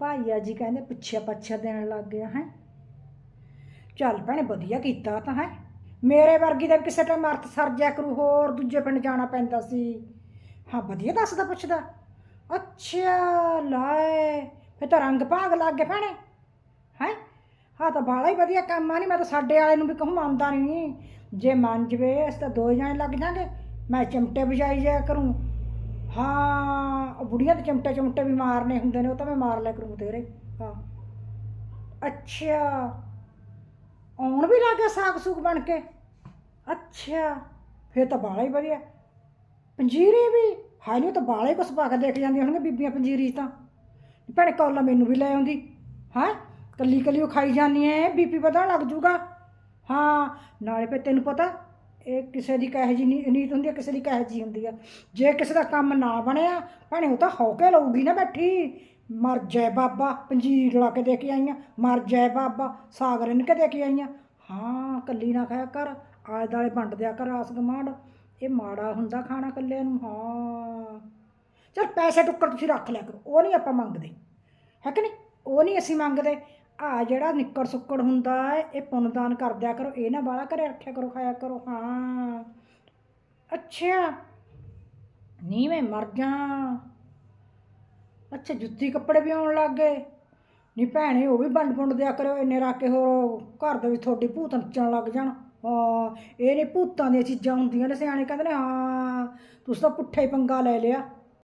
ਭਾਈਆ ਜੀ ਕਹਿੰਦੇ ਪੁੱਛਿਆ ਪੱਛਿਆ ਦੇਣ ਲੱਗ ਗਿਆ ਹੈ। ਚੱਲ ਭੈਣੇ ਵਧੀਆ ਕੀਤਾ ਤਾਂ, ਹੈ। ਮੇਰੇ ਵਰਗੀ ਦਾ ਵੀ ਕਿਸੇ ਟਾਈਮ ਅਰਥ ਸਰ ਜਾ ਕਰੂ, ਹੋਰ ਦੂਜੇ ਪਿੰਡ ਜਾਣਾ ਪੈਂਦਾ ਸੀ। ਹਾਂ, ਵਧੀਆ ਦੱਸਦਾ ਪੁੱਛਦਾ। ਅੱਛਾ ਲਾਏ ਫਿਰ ਤਾਂ ਰੰਗ ਭਾਗ ਲੱਗ ਗਏ ਭੈਣੇ, ਹੈ। ਹਾਂ ਤਾਂ ਬਾਲਾ ਹੀ ਵਧੀਆ ਕੰਮ ਆ, ਨਹੀਂ ਮੈਂ ਤਾਂ ਸਾਡੇ ਵਾਲੇ ਨੂੰ ਵੀ ਕਹੂੰ ਮੰਨਦਾ ਨਹੀਂ। ਜੇ ਮੰਨ ਜਵੇ ਇਸ ਤਾਂ ਦੋ ਜਣੇ ਲੱਗ ਜਾਣਗੇ ਮੈਂ ਚਿਮਟੇ ਵਜਾਈ ਜਾਇਆ ਕਰੂੰ। ਹਾਂ, ਉਹ ਬੁੜੀਆਂ ਦੇ ਚਿਮਟੇ ਚਿਮਟੇ ਵੀ ਮਾਰਨੇ ਹੁੰਦੇ ਨੇ, ਉਹ ਤਾਂ ਮੈਂ ਮਾਰ ਲਿਆ ਕਰੂੰ ਤੇਰੇ ਹਾਂ। ਅੱਛਾ। ਆਉਣ ਵੀ ਲੱਗ ਗਿਆ ਸਾਗ ਸੂਗ ਬਣ ਕੇ। ਅੱਛਾ। ਫੇਰ ਤਾਂ ਬਾਲਾ ਹੀ ਵਧੀਆ। ਪੰਜੀਰੀ ਵੀ। ਹਾਏ ਨਹੀਂ ਉਹ ਤਾਂ ਬਾਲਾ ਹੀ ਕੁਛ ਪਾ ਕੇ ਦੇਖ ਜਾਂਦੀਆਂ ਹੋਣਗੀਆਂ ਬੀਬੀਆਂ ਪੰਜੀਰੀ 'ਚ ਤਾਂ। ਭੈਣੇ, ਕੌਲਾ ਮੈਨੂੰ ਵੀ ਲੈ ਆਉਂਦੀ। ਹਾਂ? ਕੱਲੀ ਕੱਲੀ ਉਹ ਖਾਈ ਜਾਂਦੀ ਐ, ਬੀਪੀ ਵਧਣ ਲੱਗ ਜੂਗਾ। ਹਾਂ। ਨਾਲੇ ਫੇ ਤੈਨੂੰ ਪਤਾ ਇਹ ਕਿਸੇ ਦੀ ਕਹੇ ਜੀ ਨੀਤ ਹੁੰਦੀ ਹੈ ਕਿਸੇ ਦੀ ਕਹੇ ਜੀ ਹੁੰਦੀ ਆ। ਜੇ ਕਿਸੇ ਦਾ ਕੰਮ ਨਾ ਬਣਿਆ ਭੈਣੇ ਉਹ ਤਾਂ ਹੋ ਕੇ ਲਊਗੀ ਨਾ ਬੈਠੀ। ਮਰ ਜਾਏ ਬਾਬਾ, ਪੰਜੀਰ ਲਾ ਕੇ ਦੇ ਕੇ ਆਈਆਂ। ਮਰ ਜਾਏ ਬਾਬਾ, ਸਾਗਰ ਰਿੰਨ ਕੇ ਦੇ ਕੇ ਆਈਆਂ। ਹਾਂ, ਕੱਲੀ ਨਾ ਖਾਇਆ ਕਰ, ਆਲੇ ਦਾਲੇ ਵੰਡ ਦਿਆ ਕਰ ਆਸ ਗਮਾਂਡ ਇਹ ਮਾੜਾ ਹੁੰਦਾ ਖਾਣਾ ਕੱਲੇ ਨੂੰ, ਹਾਂ। ਚਲ ਪੈਸੇ ਟੁੱਕਰ ਤੁਸੀਂ ਰੱਖ ਲਿਆ ਕਰੋ, ਉਹ ਨਹੀਂ ਆਪਾਂ ਮੰਗਦੇ। ਹੈ ਕਿ ਨਹੀਂ? ਉਹ ਨਹੀਂ ਅਸੀਂ ਮੰਗਦੇ। ਆ ਜਿਹੜਾ ਨਿੱਕੜ ਸੁੱਕੜ ਹੁੰਦਾ ਹੈ, ਇਹ ਪੁੰਨਦਾਨ ਕਰ ਦਿਆ ਕਰੋ। ਇਹ ਨਾ ਬਾਲਾ ਘਰੇ ਰੱਖਿਆ ਕਰੋ, ਖਾਇਆ ਕਰੋ। ਹਾਂ। ਅੱਛਾ। ਨਹੀਂ ਮੈਂ ਮਰ ਜਾ। ਅੱਛਾ, ਜੁੱਤੀ ਕੱਪੜੇ ਵੀ ਆਉਣ ਲੱਗ ਗਏ। ਨਹੀਂ ਭੈਣੇ, ਉਹ ਵੀ ਵੰਡ ਵੰਡ ਦਿਆ ਕਰਿਓ, ਇੰਨੇ ਰਾਕੇ ਹੋਰ ਘਰ ਦੇ ਵਿੱਚ ਤੁਹਾਡੀ ਭੂਤ ਨੱਚਣ ਲੱਗ ਜਾਣ। ਹਾਂ ਇਹ ਨੇ ਭੂਤਾਂ ਦੀਆਂ ਚੀਜ਼ਾਂ ਹੁੰਦੀਆਂ ਨੇ ਸਿਆਣੇ, ਕਹਿੰਦੇ ਨੇ, ਹਾਂ, ਤੁਸੀਂ ਤਾਂ ਪੁੱਠਾ ਹੀ ਪੰਗਾ ਲੈ ਲਿਆ।